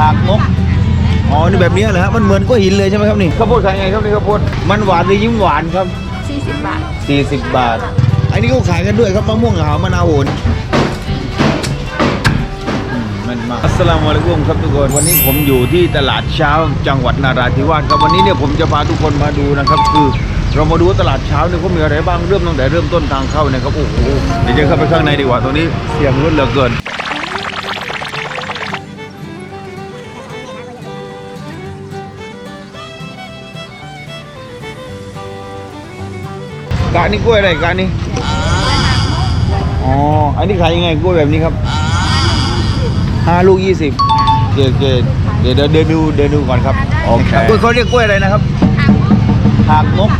หากงกอ๋อนี่แบบนี้เหรอฮะมันเหมือนก้อนหินเลยใช่ไหมครับนี่ข้าวโพดขายไงครับนี่ข้าวโพดมันหวานหรือยิ้มหวานครับ 40 บาท 40 บาท อันนี้เขาขายกันด้วยครับมะม่วงหาวมะนาวโหนอืมมันมากอัสสลามุอะลัยกุมครับทุกคน วันนี้ผมอยู่ที่ตลาดเช้าจังหวัดนาราธิวาสครับวันนี้เนี่ยผมจะพาทุกคนมาดูนะครับ คือเรามาดูว่าตลาดเช้าเนี่ยเขามีอะไรบ้างเริ่มตั้งแต่เริ่มต้นทางเข้าเนะครับโอ้โหเดี๋ยวจะเข้าไปข้างในดีกว่าตรงนี้เสียงรถเหลือเกิน กะนี่กล้วยอะไรกะนี่อ๋ออันนี้ขายยังไงกล้วยแบบนี้ครับห้าลูกยี่สิบเกเกเดี๋ยวเดี๋ยวเดินดูเดินดูก่อนครับโอเคกล้วยเขาเรียกกล้วยอะไรนะครับหากนก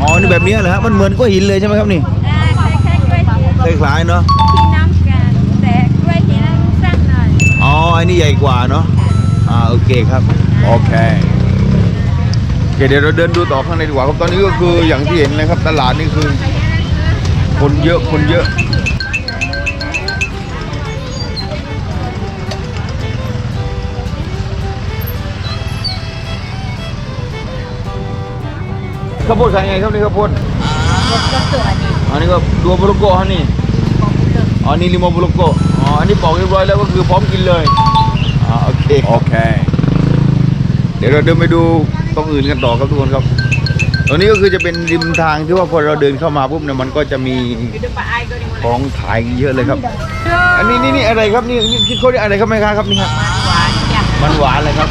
อ๋อนี่แบบนี้เหรอฮะมันเหมือนกล้วยหินเลยใช่ไหมครับนี่คล้ายๆกล้วยที่คล้ายๆเนาะที่น้ำกันแต่กล้วยที่นั่นสั้นหน่อยอ๋ออันนี้ใหญ่กว่าเนาะอ่าโอเคครับ โอเคโอ เคเดี๋ยวเราเดินดูต่อข้างในดีกว่าครับตอนนี้ก็คืออย่างที่เห็นเลยครับ ตลาดนี่คือ คนเยอะคนเยอะ ข้าวโพดขายไงครับนี่ข้าวโพดก็สวยดีอันนี้ก็ดัวบุโรโกะฮะนี่อ๋อนี่ลิโมบุโรโกะอ๋ออันนี้ปอกเรียบร้อยแล้วก็คือพร้อมกินเลยอ่าโอเคโอเค เดี๋ยวเราเดินไปดู ตรงอื่นกันต่อครับทุกคนครับ ตรงนี้ก็คือจะเป็นริมทางที่ว่าพอเราเดินเข้ามาปุ๊บเนี่ยมันก็จะมีของขายเยอะเลยครับ อันนี้นี่นี่อะไรครับนี่นี่ที่เขาเรียกอะไรครับแม่ค้าครับนี่ครับหวานจ้ะมันหวานเลยครับ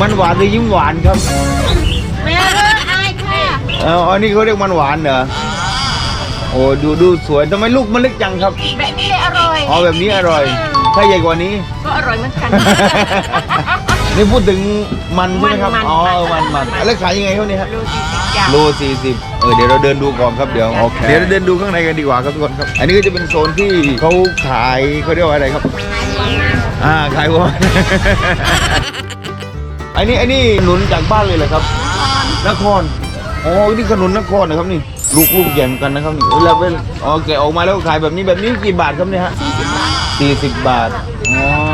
มันหวานหรือยิ้มหวานครับไม่เอาเลยอายค่ะอ๋ออันนี้เขาเรียกมันหวานเหรอโอ้ดูดูสวยทำไมลูกมันเล็กจังครับ แบบนี้เลยอร่อยอ๋อแบบนี้อร่อย ถ้าใหญ่กว่านี้ ก็อร่อยเหมือนกัน นี่พูดถึงมันใช่ไหมครับ มันๆอ๋อเออมันมันมัน แล้วขายยังไงครับเนี่ยฮะลูกสี่สิบจ้ะโลสี่สิบเออเดี๋ยวเราเดินดูก่อนครับเดี๋ยวโอเค เดี๋ยวเราเดินดูข้างในกันดีกว่าครับทุกคนครับ อันนี้ก็จะเป็นโซนที่เขาขายเขาเรียกว่าอะไรครับ อ่าขายวัว อันนี้อันนี้หนุนจากบ้านเลยเหรอครับ นคร อ๋อ นี่ขนุนนครนะครับนี่ ลูกลูกใหญ่เหมือนกันนะครับนี่เวลาเป็นอ๋อแกะออกมาแล้วขายแบบนี้แบบนี้กี่บาทครับเนี่ยฮะสี่สิบบาท อ๋อ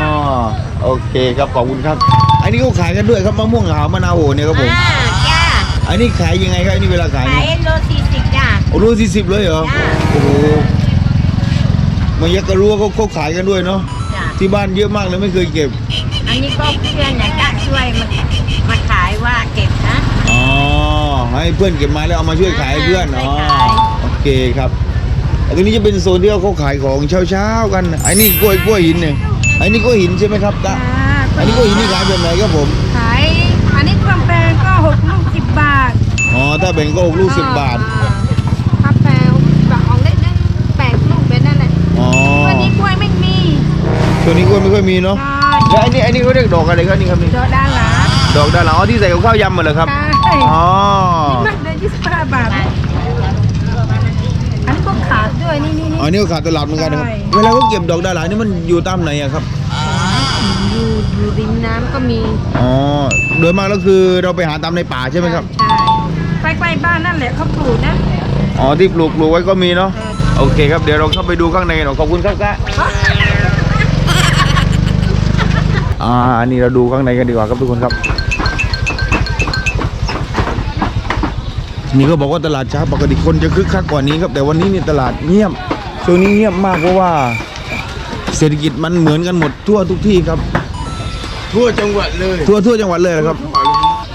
โอเคครับขอบคุณครับ อันนี้เขาขายกันด้วยครับมะม่วงหาวมะนาวโหเนี่ยครับผม อ่าจ้าอันนี้ขายยังไงครับอันนี้เวลาขายขาเนี่ยยโลสี่สิบจ้า โอ้รู้สี่สิบเลยเหรอ จ้ะ โอ้โหมันยักกระรู้ว่าเขาเขาขายกันด้วยเนาะ จ้าที่บ้านเยอะมากเลยไม่เคยเก็บ อันนี้ก็เพื่อนอยากจะช่วยมามาขายว่าเก็บนะ อ๋อ ให้เพื่อนเก็บมาแล้วเอามาช่วยขายให้เพื่อนอ๋อช่วยขาย โอเคครับอันนี้จะเป็นโซนที่เขาขายของเช้าๆกันอันนี้กล้วยกล้วยหินเนี่ย อันนี้กล้วยหินใช่ไหมครับตาอันนี้กล้วยหินนี่ขายแบบไหนครับผมขายอันนี้เครื่องแปลงก็หกลูกสิบบาทอ๋อถ้าแบ่งก็หกลูกสิบบาทถ้าแปลงแบบออกเล็กนึงแปดลูกเป็นนั่นแหละอ๋อวันนี้กล้วยไม่มีตัวนี้กล้วยไม่ค่อยมีเนาะใช่แล้วอันนี้อันนี้เขาเรียกดอกอะไรครับนี่ครับนี่โดด้านหลังดอกดาราอ๋อที่ใส่กับข้าวยำมาเหรอครับใช่อ๋อมันได้ยี่สิบห้าบาทอันนี้ก็ขา ดด้วยนี่นี่นี่ อ๋อนี่ก็ขาดตลาดเหมือนกันนะครับ ใช่ เวลาเขาเก็บดอกดารานี่มันอยู่ตามไหนอะครับ อยู่อยู่ริมน้ำก็มีอ๋อ โดยมากแล้วคือเราไปหาตามในป่าใช่ไหมครับ ใช่ใกล้ๆบ้านนั่นแหละเขาปลูกนะ อ๋อที่ปลูกปลูกไว้ก็มีเนาะ โอเคครับเดี๋ยวเราเข้าไปดูข้างในกันหน่อยขอบคุณครับกะอ่าอันนี้เราดูข้างในกันดีกว่าครับทุกคนครับ นี่ก็บอกว่าตลาดเช้าปกติคนจะคึกคักกว่านี้ครับแต่วันนี้นี่ตลาดเงียบช่วงนี้เงียบมากเพราะว่า เศรษฐกิจมันเหมือนกันหมดทั่วทุกที่ครับ ทั่วจังหวัดเลยทั่วทั่วจังหวัดเลยเหรอครับ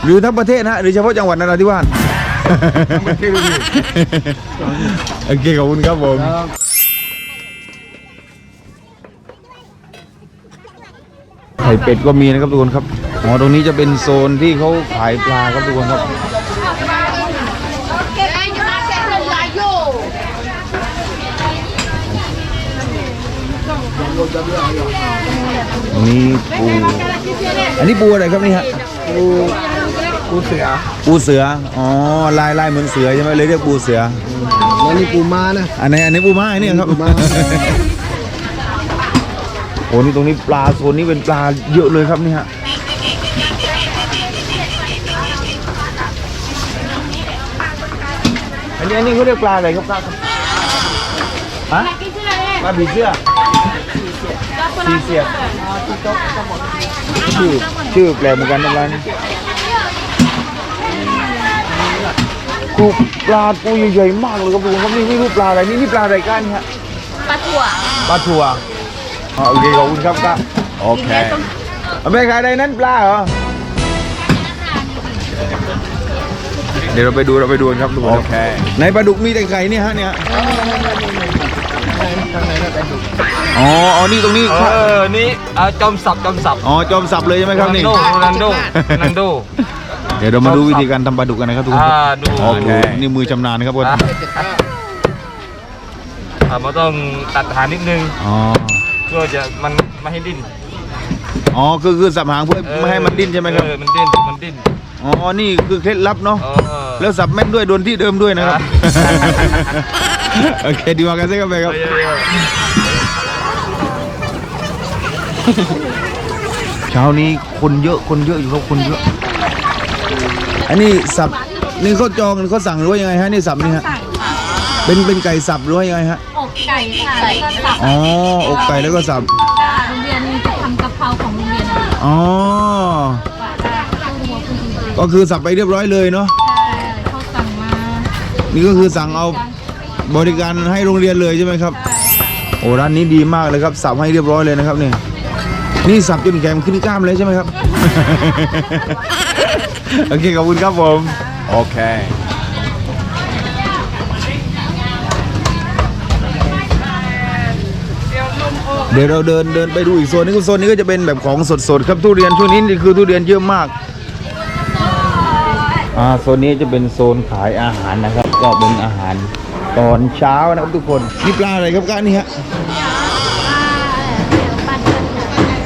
หรือทั้งประเทศนะหรือเฉพาะจังหวัดนราธิวาสประเทศเลยโอเคขอบคุณครับผมไข่เป็ดก็มีนะครับทุกคนครับอ๋อตรงนี้จะเป็นโซนที่เขาขายปลาครับทุกคนครับ นี่ปูอันนี้ปูอะไรครับนี่ฮะกูกูเสือปูเสืออ๋อลายลายเหมือนเสือใช่ไหมเลยเรียกปูเสือแล้วนี่ปูม้านะอันไหนอันนี้ปูม้าอันนี้ครับปูม้าโอ้นี่ตรงนี้ปลาโซนนี้เป็นปลาเยอะเลยครับนี่ฮะอันนี้อันนี้เขาเรียกปลาอะไรครับปลาครับฮะ ปลาผีเสื้อผีเสียบอ๋ชื่อชื่อแปลกเหมือนกันนะร้านนี้กูปลาตัวใหญ่ๆมากเลยครับทุกคนครับนี่ไม่รู้ปลาอะไรนี่นี่ปลาอะไรกันฮะปลาถั่วปลาทัวอ๋อโอเคขอบคุณครับก็โอเคเอาไปขายอะไรนั้นปลาเหรอเดี๋ยวเราไปดูเราไปดูกันครับทุกคนโอเคในปลาดุกมีแต่ไข่เนี่ย ฮะเนี่ยอ๋ออ๋อนี่ตรงนี้ เออ นี่เอาจอมสับจอมสับอ๋อจอมสับเลยใช่ไหมครับนี่ โรนัลโดโรนัลโด เดี๋ยวเรามาดูวิธีการทำปลาดุกกันนะครับทุกคนอ่าดูโอเคนี่มือชำนาญนะครับคนอะอ่ามันต้องตัดหางนิดนึงอ๋อ เพื่อจะมันไม่ให้ดิ้นอ๋อคือคือสับหางเพื่อไม่ให้มันดิ้นใช่ไหมครับ เออมันดิ้น มันดิ้นอ๋อ นี่คือเคล็ดลับเนาะ เออ แล้วสับแม่นด้วยโดนที่เดิมด้วยนะครับ อ่ะโอเคดีมากกันสิครับไปครับเออเออเช้านี้คนเยอะคนเยอะอยู่ครับคนเยอะ อันนี้สับนี่เขาจองเขาสั่งหรือว่ายังไงฮะนี่สับนี่ฮะเป็นเป็นไก่สับหรือว่ายังไงฮะ อกไก่ค่ะแล้วก็สับอ๋อ อกไก่แล้วก็สับ โรงเรียนจะทำกะเพราของโรงเรียนอ๋อก็คือสับไปเรียบร้อยเลยเนาะเขาสั่งมานี่ก็คือสั่งเอา บริการให้โรงเรียนเลยใช่ไหมครับ โอ้ร้านนี้ดีมากเลยครับสับให้เรียบร้อยเลยนะครับนี่นี่สับจนแกมขึ้นกล้ามเลยใช่ไหมครับ โอเคขอบคุณครับผม โอเคเดี๋ยวเราเดินเดินไปดูอีกโซนนึงโซนนี้ก็จะเป็นแบบของสดๆครับทุเรียนช่วงนี้นี่คือทุเรียนเยอะมากอ่าโซนนี้จะเป็นโซนขายอาหารนะครับ ก็เป็นอาหาร ตอนเช้านะครับทุกคนนี่ปลาอะไรครับก้านี่ฮะ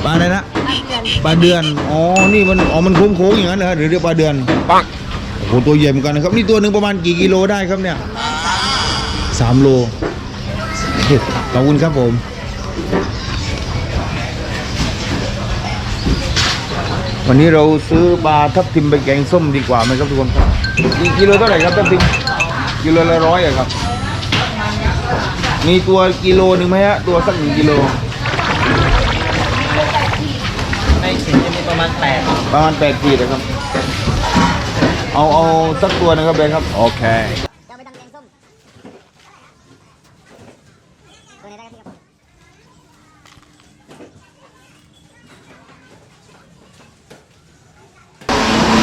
ปลาอะไรนะปลาเดือนอ๋อนี่มันอ๋อมันโค้งๆอย่างนั้นเหรอหรือเรียกปลาเดือนปักโอ้โหตัวใหญ่เหมือนกันนะครับ นี่ตัวหนึ่งประมาณกี่กิโลได้ครับเนี่ยสามโลขอบคุณครับผมวันนี้เราซื้อปลาทับทิมไปแกงส้มดีกว่าไหมครับทุกคนครับกิโลเท่าไหร่ครับทับทิมกิโลละร้อยอะครับ มีตัวกิโลหนึ่งไหมฮะ ตัวสักหนึ่งกิโลในเข็มจะมีประมาณแปดประมาณแปดขีดนะครับ เอาเอาสักตัวนะครับเบนครับ โอเค จะเอาไปทำแกงส้มตัวไหนได้ครับพี่ครับ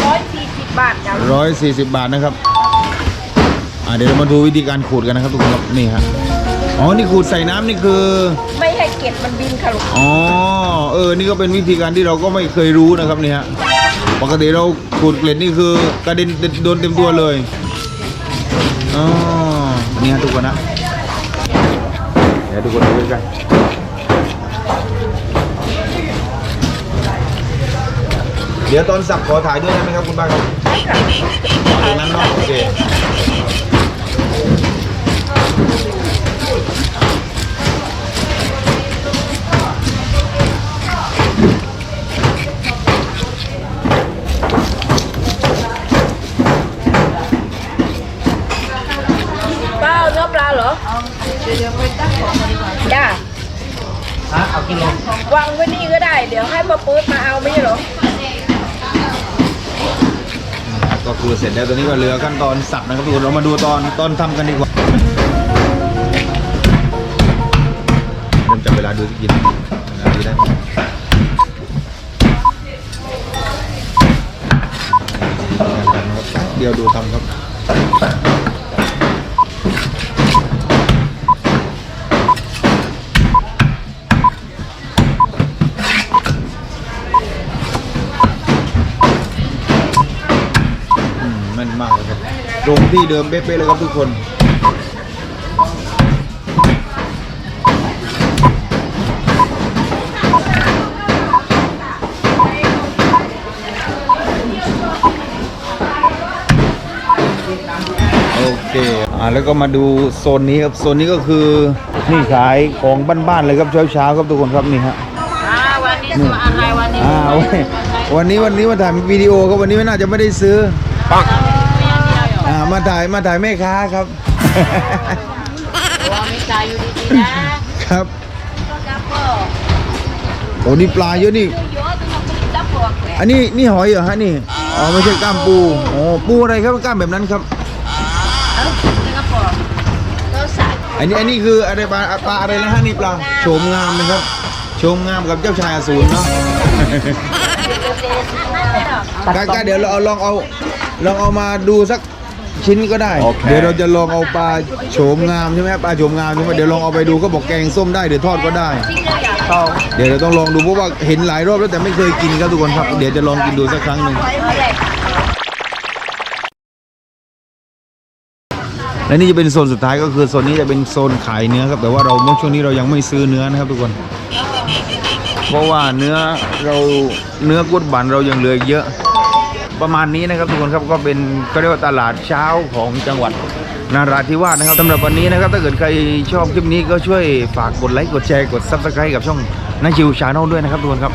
ร้อยสี่สิบบาทจ้ะร้อยสี่สิบบาทนะครับ อ่าเดี๋ยวเรามาดูวิธีการขูดกันนะครับทุกคนครับ นี่ฮะ อ๋อ นี่ขูดใส่น้ำนี่คือ ไม่ให้เกล็ดมันบินค่ะลูกอ๋อ เออ นี่ก็เป็นวิธีการที่เราก็ไม่เคยรู้นะครับนี่ฮะปกติเราขูดเกล็ดนี่คือกระเด็นโดนเต็มตัวเลย อ๋อ นี่ฮะทุกคนนะ เดี๋ยวทุกคนดูกันเดี๋ยวตอนสับขอถ่ายด้วยได้ไหมครับคุณป้าครับตรงนั้นเนาะโอเค ได้เป้าปื๊ดมาเอาไม่ใช่เหรอ ก็คือเสร็จแล้วตอนนี้ก็เหลือขั้นตอนสับนะครับทุกคนเรามาดูตอนตอนทำกันดีกว่าเริ่มจับเวลาดูที่กินนาทีได้เดี๋ยวดูทำครับ ครับตรงที่เดิมเป๊ะๆเลยครับทุกคน โอเคอ่าแล้วก็มาดูโซนนี้ครับโซนนี้ก็คือนี่ขายของบ้านๆเลยครับเช้าๆครับทุกคนครับนี่ฮะอ่าวันนี้ตัวอะไรวันนี้อ่าวันนี้วันนี้มาถ่ายวิดีโอครับวันนี้ไม่น่าจะไม่ได้ซื้อปักอ่า มาถ่ายมาถ่ายแม่ค้าครับว่าไม่ตายอยู่ดีๆนะครับโอ้นี่ปลาเยอะนี่เยอะๆต้องเอาไปจับอันนี้นี่หอยเหรอฮะนี่อ๋อไม่ใช่กล้ามปูอ๋อปูอะไรครับกล้ามแบบนั้นครับเอ้าแล้วก็ปอกก็ใส่อันนี้อันนี้คืออะไรปลาปลาอะไรนะฮะนี่ปลาโฉมงามนะครับโฉมงามกับเจ้าชายอสูรเนาะกาเดี๋ยวเราเอาลองเอาลองเอามาดูสัก ชิ้นก็ได้เดี๋ยวเราจะลองเอาปลาโฉมงามใช่ไหมปลาโฉมงามใช่ไหมเดี๋ยวลองเอาไปดูก็บอกแกงส้มได้เดี๋ยวทอดก็ได้ เดี๋ยวเราต้องลองดูเพราะว่าเห็นหลายรอบแล้วแต่ไม่เคยกินครับทุกคนครับ เดี๋ยวจะลองกินดูสักครั้งหนึ่งและนี่จะเป็นโซนสุดท้ายก็คือโซนนี้จะเป็นโซนขายเนื้อครับแต่ว่าเราเมื่อช่วงนี้เรายังไม่ซื้อเนื้อนะครับทุกคน เพราะว่าเนื้อเราเนื้อกุดบันเรายังเหลืออีกเยอะ ประมาณนี้นะครับทุกคนครับก็เป็นก็เรียกว่าตลาดเช้าของจังหวัดนาราธิวาสนะครับสำหรับวันนี้นะครับถ้าเกิดใครชอบคลิปนี้ก็ช่วยฝากกดไลค์กดแชร์กดซับสไครต์กับช่องนาชิวชาแนลด้วยนะครับทุกคนครับ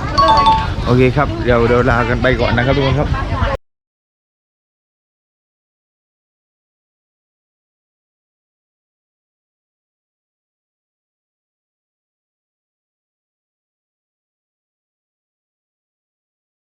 โอเคครับเดี๋ยวเดี๋ยวลากันไปก่อนนะครับทุกคนครับ